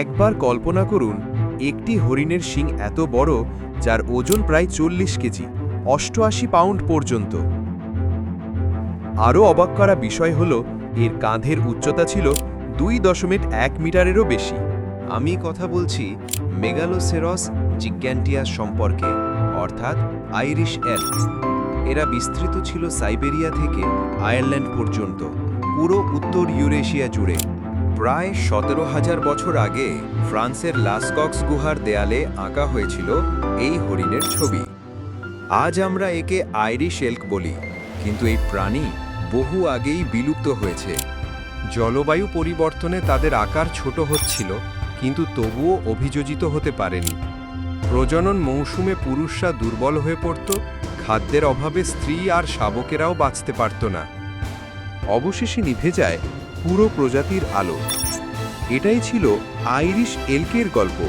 একবার কল্পনা করুন, একটি হরিণের শিং এত বড়, যার ওজন প্রায় চল্লিশ কেজি, অষ্টআশি পাউন্ড পর্যন্ত। আরও অবাক করা বিষয় হল, এর কাঁধের উচ্চতা ছিল দুই দশমিক এক মিটারেরও বেশি। আমি কথা বলছি মেগালোসেরস জিগ্যান্টিয়াস সম্পর্কে, অর্থাৎ আইরিশ এল্ক এরা বিস্তৃত ছিল সাইবেরিয়া থেকে আয়ারল্যান্ড পর্যন্ত, পুরো উত্তর ইউরেশিয়া জুড়ে। প্রায় সতেরো হাজার বছর আগে ফ্রান্সের লাসকক্স গুহার দেয়ালে আঁকা হয়েছিল এই হরিণের ছবি। আজ আমরা একে আইরিশ এল্ক বলি, কিন্তু এই প্রাণী বহু আগেই বিলুপ্ত হয়েছে। জলবায়ু পরিবর্তনে তাদের আকার ছোট হচ্ছিল, কিন্তু তবুও অভিযোজিত হতে পারেনি। প্রজনন মৌসুমে পুরুষরা দুর্বল হয়ে পড়ত, খাদ্যের অভাবে স্ত্রী আর শাবকেরাও বাঁচতে পারত না। অবশেষে নিভে যায় পুরো প্রজাতির আলো। এটাই ছিল আইরিশ এলকের গল্প।